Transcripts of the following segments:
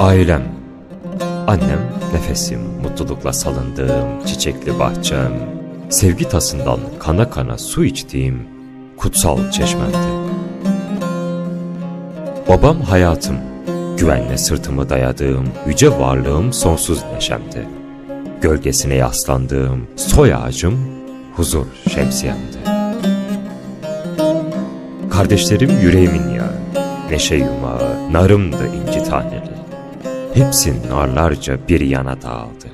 Ailem, annem, nefesim, mutlulukla salındığım çiçekli bahçem, sevgi tasından kana kana su içtiğim kutsal çeşmemdi. Babam hayatım, güvenle sırtımı dayadığım yüce varlığım sonsuz neşemdi. Gölgesine yaslandığım soy ağacım huzur şemsiyemdi. Kardeşlerim yüreğimin yağı, neşe yumağı, narımdı inci taneli. Hepsi narlarca bir yana dağıldı.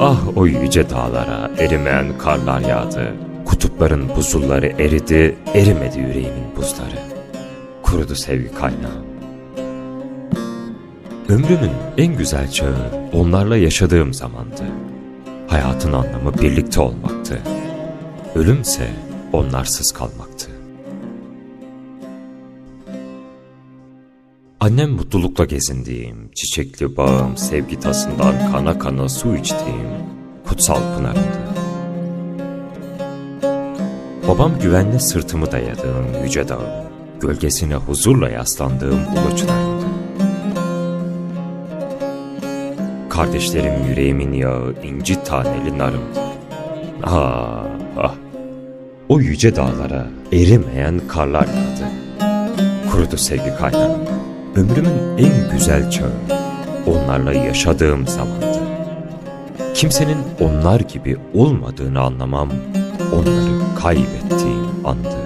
Ah o yüce dağlara erimeyen karlar yağdı. Kutupların buzulları eridi, erimedi yüreğimin buzları. Kurudu sevgi kaynağı. Ömrümün en güzel çağı onlarla yaşadığım zamandı. Hayatın anlamı birlikte olmaktı. Ölümse onlarsız kalmaktı. Annem mutlulukla gezindiğim, çiçekli bağım, sevgi tasından kana kana su içtiğim kutsal pınarımdı. Babam güvenle sırtımı dayadığım yüce dağım, gölgesine huzurla yaslandığım ulu çınarımdı. Kardeşlerim yüreğimin yağı, inci taneli narımdı. Ah, ah. O yüce dağlara erimeyen karlar yağdı. Kurudu sevgi kaynağı. Ömrümün en güzel çağı. Onlarla yaşadığım zamandı. Kimsenin onlar gibi olmadığını anlamam, onları kaybettiğim andı.